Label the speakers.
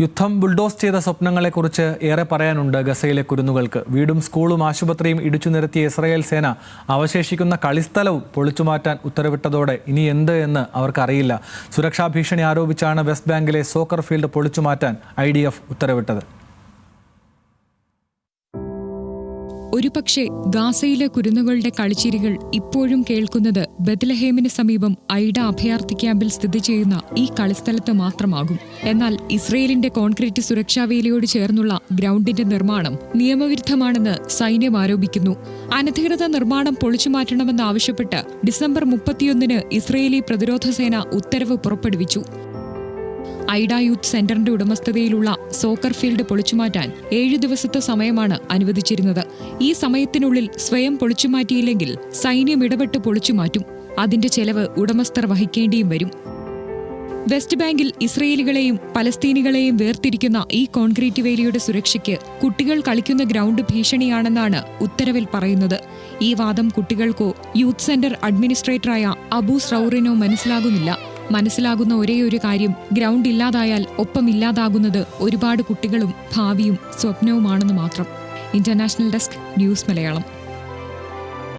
Speaker 1: യുദ്ധം ബുൾഡോസ് ചെയ്ത സ്വപ്നങ്ങളെക്കുറിച്ച് ഏറെ പറയാനുണ്ട് ഗസയിലെ കുരുന്നുകൾക്ക്. വീടും സ്കൂളും ആശുപത്രിയും ഇടിച്ചു നിരത്തിയ ഇസ്രായേൽ സേന അവശേഷിക്കുന്ന കളിസ്ഥലവും പൊളിച്ചുമാറ്റാൻ ഉത്തരവിട്ടതോടെ ഇനി എന്ത് എന്ന് അവർക്കറിയില്ല. സുരക്ഷാ ഭീഷണി ആരോപിച്ചാണ് വെസ്റ്റ് ബാങ്കിലെ സോക്കർ ഫീൽഡ് പൊളിച്ചുമാറ്റാൻ ഐ ഉത്തരവിട്ടത്.
Speaker 2: ഒരുപക്ഷെ ഗാസയിലെ കുരുന്നുകളുടെ കളിച്ചിരികൾ ഇപ്പോഴും കേൾക്കുന്നത് ബത്ലഹേമിന് സമീപം ഐഡ അഭയാർത്ഥി ക്യാമ്പിൽ സ്ഥിതി ചെയ്യുന്ന ഈ കളിസ്ഥലത്ത് മാത്രമാകും. എന്നാൽ ഇസ്രയേലിന്റെ കോൺക്രീറ്റ് സുരക്ഷാ വേലയോട് ചേർന്നുള്ള ഗ്രൗണ്ടിന്റെ നിർമ്മാണം നിയമവിരുദ്ധമാണെന്ന് സൈന്യം ആരോപിക്കുന്നു. അനധികൃത നിർമ്മാണം പൊളിച്ചുമാറ്റണമെന്നാവശ്യപ്പെട്ട് ഡിസംബർ മുപ്പത്തിയൊന്നിന് ഇസ്രയേലി പ്രതിരോധ സേന ഉത്തരവ് പുറപ്പെടുവിച്ചു. ഐഡ യൂത്ത് സെന്ററിന്റെ ഉടമസ്ഥതയിലുള്ള സോക്കർ ഫീൽഡ് പൊളിച്ചുമാറ്റാൻ ഏഴു ദിവസത്തെ സമയമാണ് അനുവദിച്ചിരുന്നത്. ഈ സമയത്തിനുള്ളിൽ സ്വയം പൊളിച്ചുമാറ്റിയില്ലെങ്കിൽ സൈന്യം ഇടപെട്ട് പൊളിച്ചുമാറ്റും. അതിന്റെ ചെലവ് ഉടമസ്ഥർ വഹിക്കേണ്ടിയും വരും. വെസ്റ്റ് ബാങ്കിൽ ഇസ്രയേലികളെയും പലസ്തീനികളെയും വേർതിരിക്കുന്ന ഈ കോൺക്രീറ്റ് വേലിയുടെ സുരക്ഷയ്ക്ക് കുട്ടികൾ കളിക്കുന്ന ഗ്രൗണ്ട് ഭീഷണിയാണെന്നാണ് ഉത്തരവിൽ പറയുന്നത്. ഈ വാദം കുട്ടികൾക്കോ യൂത്ത് സെന്റർ അഡ്മിനിസ്ട്രേറ്ററായ അബു സ്രൌറിനോ മനസ്സിലാകുന്നില്ല. മനസ്സിലാകുന്ന ഒരേയൊരു കാര്യം ഗ്രൗണ്ട് ഇല്ലാതായാൽ ഒപ്പം ഇല്ലാതാകുന്നത് ഒരുപാട് കുട്ടികളും ഭാവിയും സ്വപ്നവുമാണെന്ന് മാത്രം. International desk news Malayalam.